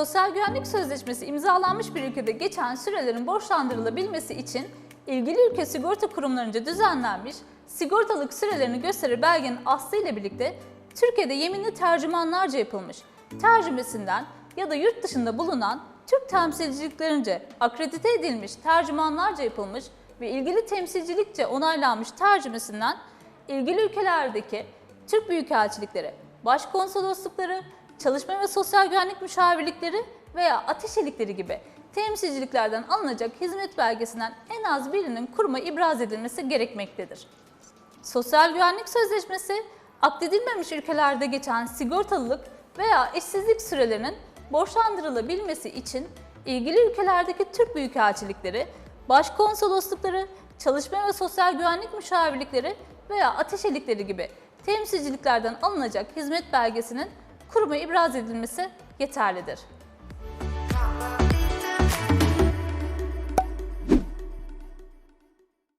Sosyal Güvenlik Sözleşmesi imzalanmış bir ülkede geçen sürelerin borçlandırılabilmesi için ilgili ülke sigorta kurumlarınca düzenlenmiş sigortalık sürelerini gösterir belgenin aslı ile birlikte Türkiye'de yeminli tercümanlarca yapılmış. Tercümesinden ya da yurt dışında bulunan Türk temsilciliklerince akredite edilmiş tercümanlarca yapılmış ve ilgili temsilcilikçe onaylanmış tercümesinden ilgili ülkelerdeki Türk Büyükelçilikleri, başkonsoloslukları, çalışma ve sosyal güvenlik müşavirlikleri veya ateşelikleri gibi temsilciliklerden alınacak hizmet belgesinden en az birinin kuruma ibraz edilmesi gerekmektedir. Sosyal Güvenlik Sözleşmesi, akdedilmemiş ülkelerde geçen sigortalılık veya işsizlik sürelerinin borçlandırılabilmesi için ilgili ülkelerdeki Türk Büyükelçilikleri, başkonsoloslukları, çalışma ve sosyal güvenlik müşavirlikleri veya ateşelikleri gibi temsilciliklerden alınacak hizmet belgesinin kuruma ibraz edilmesi yeterlidir.